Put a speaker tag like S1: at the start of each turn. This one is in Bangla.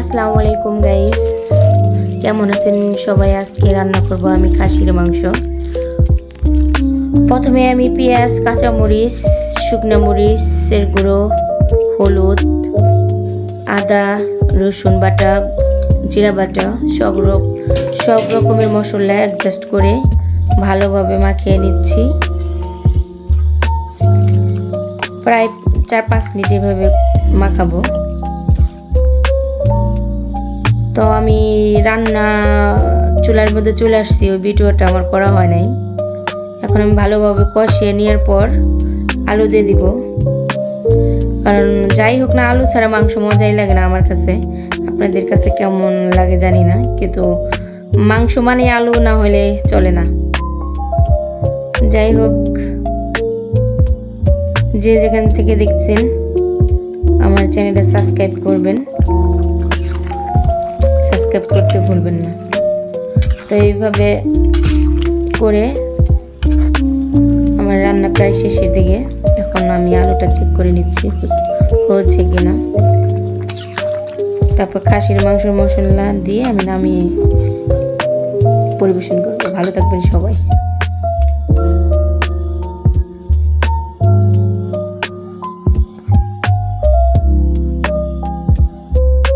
S1: আসসালামু আলাইকুম গাইস কেমন আছেন সবাই? আজকে রান্না করব আমি খাসির মাংস। প্রথমে আমি পেঁয়াজ, কাঁচামরিচ, শুকনো মরিচের গুঁড়ো, হলুদ, আদা, রসুন বাটা, জিরা বাটা, সব সব রকমের মশলা অ্যাডজাস্ট করে ভালোভাবে মাখিয়ে নিচ্ছি। প্রায় চার পাঁচ মিনিট এভাবে মাখাবো। তো আমি রান্না চুলার মধ্যে চলে আসছি, ওই ভিডিওটা আমার করা হয় নাই। এখন আমি ভালোভাবে কষিয়ে নেওয়ার পর আলু দিয়ে দিব। কারণ যাই হোক না, আলু ছাড়া মাংস মজাই লাগে না আমার কাছে। আপনাদের কাছে কেমন লাগে জানি না, কিন্তু মাংস মানে আলু না হলে চলে না। যাই হোক, যে যেখান থেকে দেখছেন, আমার চ্যানেলটা সাবস্ক্রাইব করবেন। সাবস্ক্রাইব করতে ভুলবেন না। তো এইভাবে করে আমার রান্না প্রায় শেষের দিকে। এখন আমি আলুটা চেক করে নিচ্ছি হয়েছে কিনা। তারপর খাসির মাংস মশলা দিয়ে আমি নামিয়ে পরিবেশন করব। ভালো থাকবেন সবাই।